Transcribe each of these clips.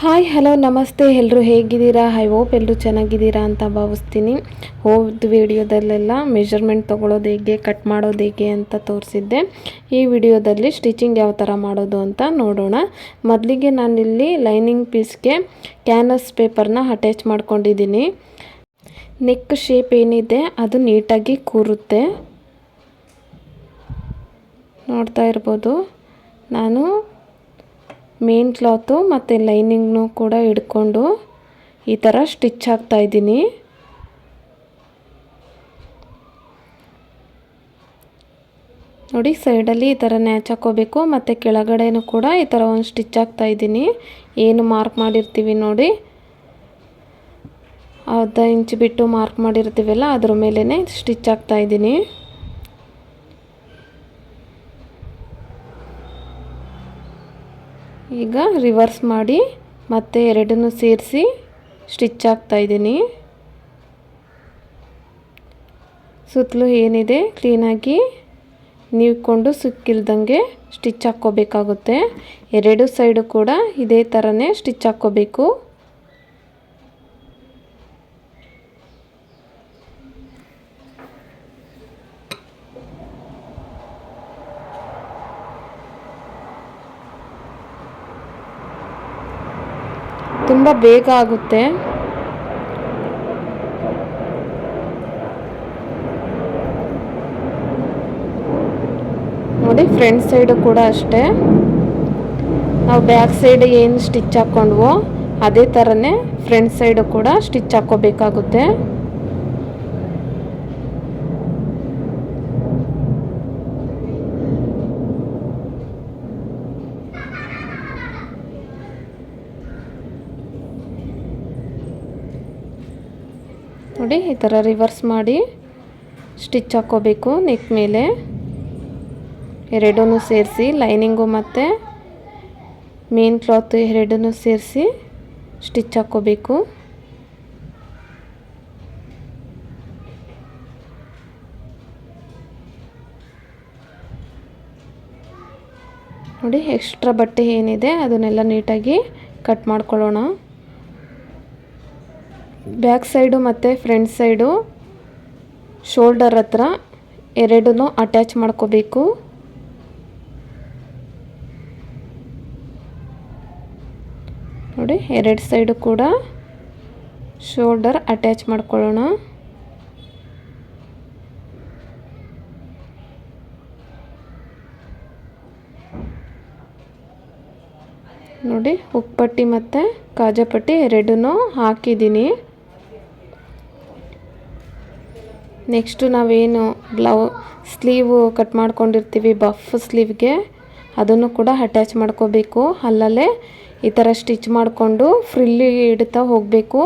Hi hello ನಮಸ್ತೆ. ಎಲ್ಲರೂ ಹೇಗಿದ್ದೀರಾ? ಐ ಹೋಪ್ ಎಲ್ಲರೂ ಚೆನ್ನಾಗಿದ್ದೀರಾ ಅಂತ ಭಾವಿಸ್ತೀನಿ. ಹೋದ ವಿಡಿಯೋದಲ್ಲೆಲ್ಲ ಮೆಜರ್ಮೆಂಟ್ ತೊಗೊಳೋದು ಹೇಗೆ ಕಟ್ ಮಾಡೋದು ಹೇಗೆ ಅಂತ ತೋರಿಸಿದ್ದೆ. ಈ ವಿಡಿಯೋದಲ್ಲಿ ಸ್ಟಿಚಿಂಗ್ ಯಾವ ಥರ ಮಾಡೋದು ಅಂತ ನೋಡೋಣ. ಮೊದಲಿಗೆ ನಾನಿಲ್ಲಿ ಲೈನಿಂಗ್ ಪೀಸ್ಗೆ ಕ್ಯಾನಸ್ ಪೇಪರ್ನ ಅಟ್ಯಾಚ್ ಮಾಡ್ಕೊಂಡಿದ್ದೀನಿ. ನೆಕ್ ಶೇಪ್ ಏನಿದೆ, ಅದು ನೀಟಾಗಿ ಕೂರುತ್ತೆ. ನೋಡ್ತಾ ಇರ್ಬೋದು. ನಾನು ಮೇನ್ ಕ್ಲಾತು ಮತ್ತು ಲೈನಿಂಗ್ನು ಕೂಡ ಹಿಡ್ಕೊಂಡು ಈ ಥರ ಸ್ಟಿಚ್ ಹಾಕ್ತಾ ಇದ್ದೀನಿ. ನೋಡಿ, ಸೈಡಲ್ಲಿ ಈ ಥರ ನ್ಯಾಚ್ ಹಾಕೋಬೇಕು ಮತ್ತು ಕೆಳಗಡೆನೂ ಕೂಡ ಈ ಥರ ಒಂದು ಸ್ಟಿಚ್ ಹಾಕ್ತಾ ಇದ್ದೀನಿ. ಏನು ಮಾರ್ಕ್ ಮಾಡಿರ್ತೀವಿ ನೋಡಿ. ಅರ್ಧ ಇಂಚ್ ಬಿಟ್ಟು ಮಾರ್ಕ್ ಮಾಡಿರ್ತೀವಲ್ಲ, ಅದ್ರ ಮೇಲೇ ಸ್ಟಿಚ್ ಹಾಕ್ತಾ ಇದ್ದೀನಿ. ಈಗ ರಿವರ್ಸ್ ಮಾಡಿ ಮತ್ತೆ ಎರಡನ್ನೂ ಸೇರಿಸಿ ಸ್ಟಿಚ್ ಹಾಕ್ತಾ ಇದ್ದೀನಿ. ಸುತ್ತಲೂ ಏನಿದೆ ಕ್ಲೀನಾಗಿ ನೀವ್ಕೊಂಡು ಸುಕ್ಕಿಲ್ದಂಗೆ ಸ್ಟಿಚ್ ಹಾಕ್ಕೋಬೇಕಾಗುತ್ತೆ. ಎರಡು ಸೈಡು ಕೂಡ ಇದೇ ಥರನೇ ಸ್ಟಿಚ್ ಹಾಕ್ಕೋಬೇಕು. ತುಂಬ ಬೇಗ ಆಗುತ್ತೆ. ನೋಡಿ ಫ್ರಂಟ್ ಸೈಡು ಕೂಡ ಅಷ್ಟೇ. ನಾವು ಬ್ಯಾಕ್ ಸೈಡ್ ಏನು ಸ್ಟಿಚ್ ಹಾಕ್ಕೊಂಡ್ವೋ ಅದೇ ಥರನೇ ಫ್ರಂಟ್ ಸೈಡು ಕೂಡ ಸ್ಟಿಚ್ ಹಾಕ್ಕೋಬೇಕಾಗುತ್ತೆ ನೋಡಿ, ಈ ಥರ ರಿವರ್ಸ್ ಮಾಡಿ ಸ್ಟಿಚ್ ಹಾಕ್ಕೋಬೇಕು ನೆಕ್ ಮೇಲೆ. ಎರಡೂ ಸೇರಿಸಿ ಲೈನಿಂಗು ಮತ್ತು ಮೇನ್ ಕ್ಲಾತ್ ಎರಡೂ ಸೇರಿಸಿ ಸ್ಟಿಚ್ ಹಾಕ್ಕೋಬೇಕು ನೋಡಿ ಎಕ್ಸ್ಟ್ರಾ ಬಟ್ಟೆ ಏನಿದೆ ಅದನ್ನೆಲ್ಲ ನೀಟಾಗಿ ಕಟ್ ಮಾಡ್ಕೊಳ್ಳೋಣ. ಬ್ಯಾಕ್ ಸೈಡು ಮತ್ತು ಫ್ರಂಟ್ ಸೈಡು ಶೋಲ್ಡರ್ ಹತ್ರ ಎರಡೂ ಅಟ್ಯಾಚ್ ಮಾಡ್ಕೋಬೇಕು. ನೋಡಿ, ಎರಡು ಸೈಡು ಕೂಡ ಶೋಲ್ಡರ್ ಅಟ್ಯಾಚ್ ಮಾಡ್ಕೊಳ್ಳೋಣ. ನೋಡಿ, ಉಪ್ಪಟ್ಟಿ ಮತ್ತು ಕಾಜಾಪಟ್ಟಿ ಎರಡನ್ನೂ ಹಾಕಿದ್ದೀನಿ. ನೆಕ್ಸ್ಟು ನಾವೇನು ಬ್ಲೌ ಸ್ಲೀವು ಕಟ್ ಮಾಡ್ಕೊಂಡಿರ್ತೀವಿ ಬಫ್ ಸ್ಲೀವ್ಗೆ ಅದನ್ನು ಕೂಡ ಅಟ್ಯಾಚ್ ಮಾಡ್ಕೋಬೇಕು. ಅಲ್ಲಲ್ಲೇ ಈ ಥರ ಸ್ಟಿಚ್ ಮಾಡಿಕೊಂಡು ಫ್ರಿಲ್ಲಿ ಇಡ್ತಾ ಹೋಗಬೇಕು.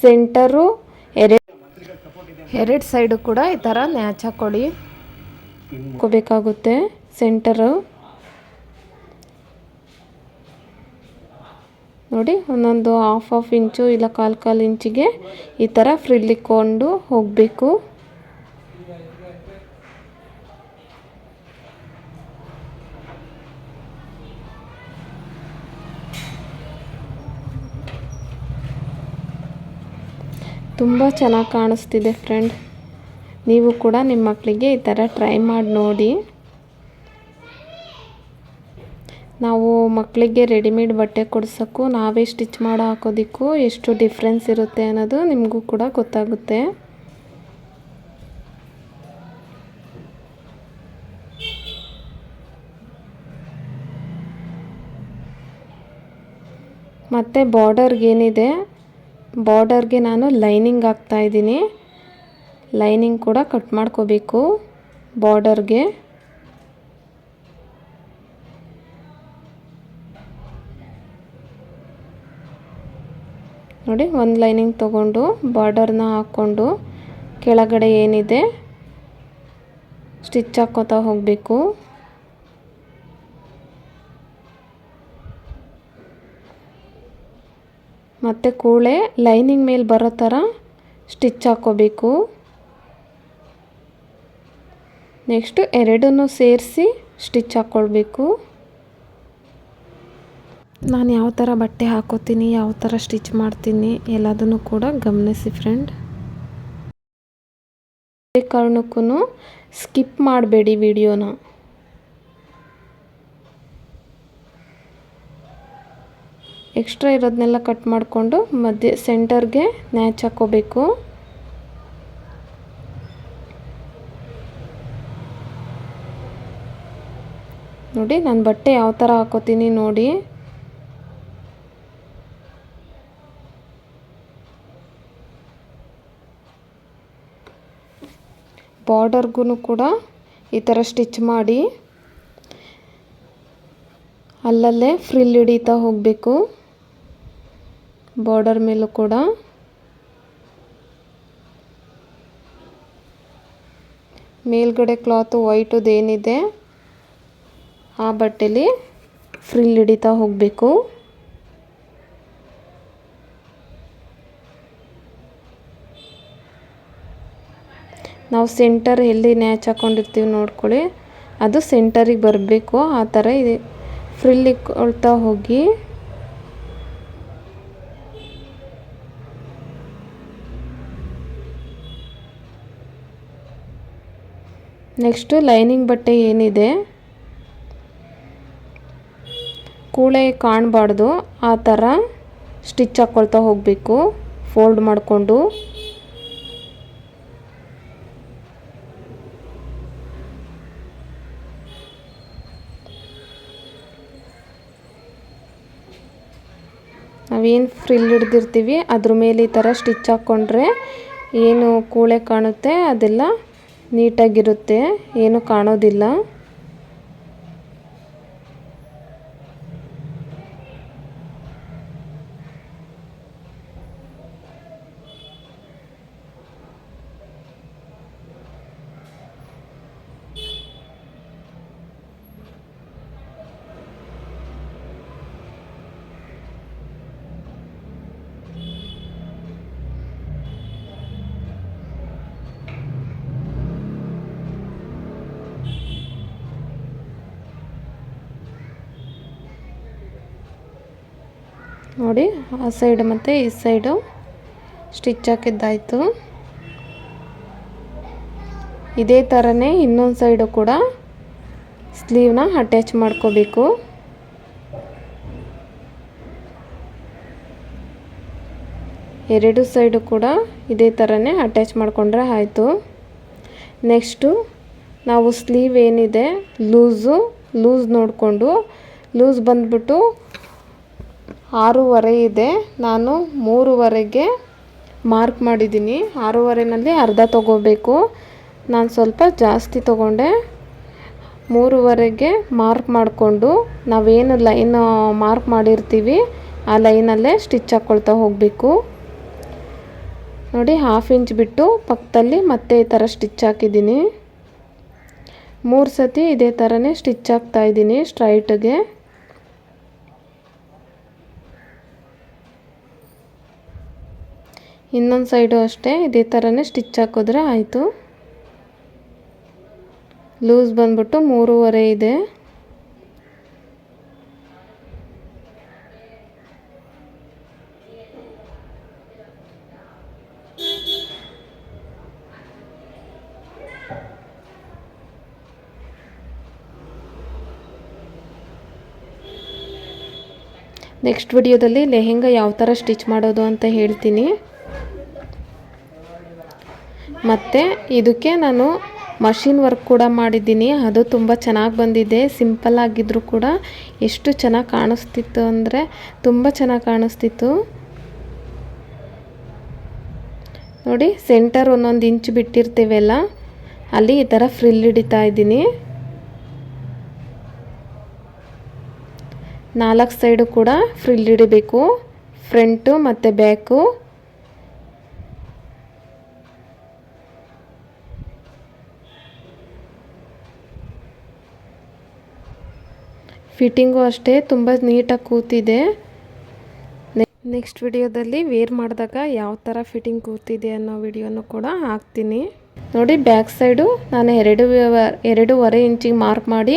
ಸೆಂಟರು ಎರಡು ಎರಡು ಸೈಡು ಕೂಡ ಈ ಥರ ನ್ಯಾಚ್ ಹಾಕ್ಕೊಡಿ ಹಾಕೋಬೇಕಾಗುತ್ತೆ ಸೆಂಟರು ನೋಡಿ, ಒಂದೊಂದು ಹಾಫ್ ಹಾಫ್ ಇಂಚು ಇಲ್ಲ ಕಾಲು ಕಾಲು ಇಂಚಿಗೆ ಈ ಥರ ಫ್ರಿಲ್ಲಿಕ್ಕೊಂಡು ಹೋಗಬೇಕು. ತುಂಬ ಚೆನ್ನಾಗಿ ಕಾಣಿಸ್ತಿದೆ ಫ್ರೆಂಡ್ ನೀವು ಕೂಡ ನಿಮ್ಮ ಮಕ್ಕಳಿಗೆ ಈ ಥರ ಟ್ರೈ ಮಾಡಿ ನೋಡಿ. ನಾವು ಮಕ್ಕಳಿಗೆ ರೆಡಿಮೇಡ್ ಬಟ್ಟೆ ಕೊಡ್ಸೋಕ್ಕೂ ನಾವೇ ಸ್ಟಿಚ್ ಮಾಡೋ ಹಾಕೋದಕ್ಕೂ ಎಷ್ಟು ಡಿಫ್ರೆನ್ಸ್ ಇರುತ್ತೆ ಅನ್ನೋದು ನಿಮಗೂ ಕೂಡ ಗೊತ್ತಾಗುತ್ತೆ. ಮತ್ತು ಬಾರ್ಡರ್ಗೆ ಏನಿದೆ ಬಾರ್ಡರ್ಗೆ ನಾನು ಲೈನಿಂಗ್ ಹಾಕ್ತಾ ಇದ್ದೀನಿ. ಲೈನಿಂಗ್ ಕೂಡ ಕಟ್ ಮಾಡ್ಕೋಬೇಕು ಬಾರ್ಡರ್ಗೆ. ನೋಡಿ, ಒಂದು ಲೈನಿಂಗ್ ತೊಗೊಂಡು ಬಾರ್ಡರ್ನ ಹಾಕ್ಕೊಂಡು ಕೆಳಗಡೆ ಏನಿದೆ, ಸ್ಟಿಚ್ ಹಾಕ್ಕೋತಾ ಹೋಗಬೇಕು. ಮತ್ತು ಕೂಳೆ ಲೈನಿಂಗ್ ಮೇಲೆ ಬರೋ ಥರ ಸ್ಟಿಚ್ ಹಾಕ್ಕೋಬೇಕು ನೆಕ್ಸ್ಟು ಎರಡನ್ನೂ ಸೇರಿಸಿ ಸ್ಟಿಚ್ ಹಾಕ್ಕೊಳ್ಬೇಕು ನಾನು ಯಾವ ಥರ ಬಟ್ಟೆ ಹಾಕೋತೀನಿ, ಯಾವ ಥರ ಸ್ಟಿಚ್ ಮಾಡ್ತೀನಿ ಎಲ್ಲದನ್ನು ಕೂಡ ಗಮನಿಸಿ ಫ್ರೆಂಡ್ ಕಾರಣಕ್ಕೂ ಸ್ಕಿಪ್ ಮಾಡಬೇಡಿ ವಿಡಿಯೋನ. ಎಕ್ಸ್ಟ್ರಾ ಇರೋದನ್ನೆಲ್ಲ ಕಟ್ ಮಾಡಿಕೊಂಡು ಮಧ್ಯೆ ಸೆಂಟರ್ಗೆ ನ್ಯಾಚ್ ಹಾಕೋಬೇಕು. ನೋಡಿ, ನಾನು ಬಟ್ಟೆ ಯಾವ ಥರ ಹಾಕೋತೀನಿ ನೋಡಿ. ಬಾರ್ಡರ್ಗೂ ಕೂಡ ಈ ಥರ ಸ್ಟಿಚ್ ಮಾಡಿ. ಅಲ್ಲಲ್ಲೇ ಫ್ರಿಲ್ ಹಿಡಿತಾ ಹೋಗಬೇಕು. ಬಾರ್ಡರ್ ಮೇಲೂ ಕೂಡ. ಮೇಲ್ಗಡೆ ಕ್ಲಾತು ವೈಟುದೇನಿದೆ ಆ ಬಟ್ಟೆಲಿ ಫ್ರಿಲ್ ಹಿಡಿತಾ ಹೋಗಬೇಕು. ನಾವು ಸೆಂಟರ್ ಎಲ್ಲಿ ನ್ಯಾಚ್ ಹಾಕೊಂಡಿರ್ತೀವಿ ನೋಡ್ಕೊಳ್ಳಿ. ಅದು ಸೆಂಟರಿಗೆ ಬರಬೇಕು, ಆ ಥರ ಇದೆ. ಫ್ರಿಲ್ ಇಕ್ಕೊಳ್ತಾ ಹೋಗಿ. ನೆಕ್ಸ್ಟು ಲೈನಿಂಗ್ ಬಟ್ಟೆ ಏನಿದೆ? ಕೂಳೆ ಕಾಣಬಾರ್ದು, ಆ ಥರ ಸ್ಟಿಚ್ ಹಾಕ್ಕೊಳ್ತಾ ಹೋಗಬೇಕು, ಫೋಲ್ಡ್ ಮಾಡಿಕೊಂಡು. ನಾವೇನು ಫ್ರಿಲ್ ಹಿಡ್ದಿರ್ತೀವಿ, ಅದ್ರ ಮೇಲೆ ಈ ಥರ ಸ್ಟಿಚ್ ಹಾಕ್ಕೊಂಡ್ರೆ ಏನು ಕೂಳೆ ಕಾಣುತ್ತೆ ಅದೆಲ್ಲ ನೀಟಾಗಿರುತ್ತೆ ಏನು ಕಾಣೋದಿಲ್ಲ. ನೋಡಿ, ಆ ಸೈಡ್ ಮತ್ತು ಈ ಸೈಡು ಸ್ಟಿಚ್ ಹಾಕಿದ್ದಾಯಿತು. ಇದೇ ಥರನೇ ಇನ್ನೊಂದು ಸೈಡು ಕೂಡ ಸ್ಲೀವ್ನ ಅಟ್ಯಾಚ್ ಮಾಡ್ಕೋಬೇಕು. ಎರಡು ಸೈಡು ಕೂಡ ಇದೇ ಥರನೇ ಅಟ್ಯಾಚ್ ಮಾಡಿಕೊಂಡ್ರೆ ಆಯಿತು. ನೆಕ್ಸ್ಟು ನಾವು ಸ್ಲೀವ್ ಏನಿದೆ ಲೂಸು ಲೂಸ್ ನೋಡಿಕೊಂಡು ಲೂಸ್ ಬಂದ್ಬಿಟ್ಟು ಆರೂವರೆ ಇದೆ. ನಾನು ಮೂರುವರೆಗೆ ಮಾರ್ಕ್ ಮಾಡಿದ್ದೀನಿ. ಆರೂವರೆನಲ್ಲಿ ಅರ್ಧ ತಗೋಬೇಕು. ನಾನು ಸ್ವಲ್ಪ ಜಾಸ್ತಿ ತಗೊಂಡೆ. ಮೂರುವರೆಗೆ ಮಾರ್ಕ್ ಮಾಡಿಕೊಂಡು ನಾವೇನು ಲೈನ್ ಮಾರ್ಕ್ ಮಾಡಿರ್ತೀವಿ, ಆ ಲೈನಲ್ಲೇ ಸ್ಟಿಚ್ ಹಾಕ್ಕೊಳ್ತಾ ಹೋಗಬೇಕು. ನೋಡಿ, ಹಾಫ್ ಇಂಚ್ ಬಿಟ್ಟು ಪಕ್ಕದಲ್ಲಿ ಮತ್ತೆ ಈ ಥರ ಸ್ಟಿಚ್ ಹಾಕಿದ್ದೀನಿ. ಮೂರು ಸತಿ ಇದೇ ಥರನೇ ಸ್ಟಿಚ್ ಹಾಕ್ತಾ ಇದ್ದೀನಿ ಸ್ಟ್ರೈಟ್ಗೆ. ಇನ್ನೊಂದು ಸೈಡು ಅಷ್ಟೇ, ಇದೇ ಥರನೇ ಸ್ಟಿಚ್ ಹಾಕಿದ್ರೆ ಆಯಿತು. ಲೂಸ್ ಬಂದ್ಬಿಟ್ಟು ಮೂರುವರೆ ಇದೆ. ನೆಕ್ಸ್ಟ್ ವಿಡಿಯೋದಲ್ಲಿ ಲೆಹೆಂಗಾ ಯಾವ ಥರ ಸ್ಟಿಚ್ ಮಾಡೋದು ಅಂತ ಹೇಳ್ತೀನಿ. ಮತ್ತು ಇದಕ್ಕೆ ನಾನು ಮಷಿನ್ ವರ್ಕ್ ಕೂಡ ಮಾಡಿದ್ದೀನಿ. ಅದು ತುಂಬ ಚೆನ್ನಾಗಿ ಬಂದಿದೆ. ಸಿಂಪಲ್ ಆಗಿದ್ದರೂ ಕೂಡ ಎಷ್ಟು ಚೆನ್ನಾಗಿ ಕಾಣಿಸ್ತಿತ್ತು ಅಂದರೆ ತುಂಬ ಚೆನ್ನಾಗಿ ಕಾಣಿಸ್ತಿತ್ತು. ನೋಡಿ, ಸೆಂಟರ್ ಒಂದೊಂದು ಇಂಚ್ ಬಿಟ್ಟಿರ್ತೀವಲ್ಲ, ಅಲ್ಲಿ ಈ ಥರ ಫ್ರಿಲ್ ಹಿಡಿತಾ ಇದ್ದೀನಿ. ನಾಲ್ಕು ಸೈಡು ಕೂಡ ಫ್ರಿಲ್ ಹಿಡಿಬೇಕು. ಫ್ರಂಟು ಮತ್ತು ಬ್ಯಾಕು. ಫಿಟ್ಟಿಂಗು ಅಷ್ಟೇ, ತುಂಬ ನೀಟಾಗಿ ಕೂತಿದೆ. ನೆಕ್ಸ್ಟ್ ವಿಡಿಯೋದಲ್ಲಿ ವೇರ್ ಮಾಡಿದಾಗ ಯಾವ ಥರ ಫಿಟ್ಟಿಂಗ್ ಕೂತಿದೆ ಅನ್ನೋ ವಿಡಿಯೋನು ಕೂಡ ಹಾಕ್ತೀನಿ. ನೋಡಿ, ಬ್ಯಾಕ್ ಸೈಡು ನಾನು ಎರಡು ಎರಡೂವರೆ ಇಂಚಿಗೆ ಮಾರ್ಕ್ ಮಾಡಿ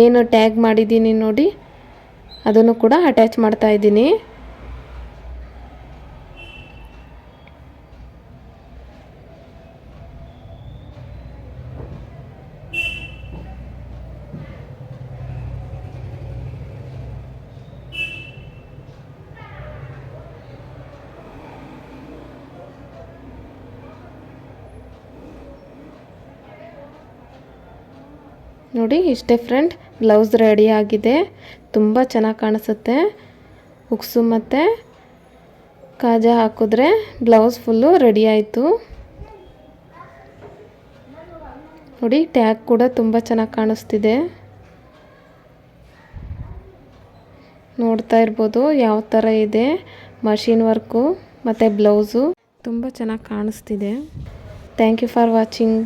ಏನು ಟ್ಯಾಗ್ ಮಾಡಿದ್ದೀನಿ ನೋಡಿ, ಅದನ್ನು ಕೂಡ ಅಟ್ಯಾಚ್ ಮಾಡ್ತಾ ಇದ್ದೀನಿ. ನೋಡಿ ಇಷ್ಟೇ ಫ್ರೆಂಡ್ ಬ್ಲೌಸ್ ರೆಡಿ ಆಗಿದೆ. ತುಂಬ ಚೆನ್ನಾಗಿ ಕಾಣಿಸುತ್ತೆ. ಉಕ್ಸು ಮತ್ತು ಕಾಜ ಹಾಕಿದ್ರೆ ಬ್ಲೌಸ್ ಫುಲ್ಲು ರೆಡಿ ಆಯಿತು. ನೋಡಿ, ಟ್ಯಾಗ್ ಕೂಡ ತುಂಬ ಚೆನ್ನಾಗಿ ಕಾಣಿಸ್ತಿದೆ. ನೋಡ್ತಾ ಇರ್ಬೋದು ಯಾವ ಥರ ಇದೆ. ಮಷಿನ್ ವರ್ಕು ಮತ್ತು ಬ್ಲೌಸು. ತುಂಬ ಚೆನ್ನಾಗಿ ಕಾಣಿಸ್ತಿದೆ. Thank you for watching.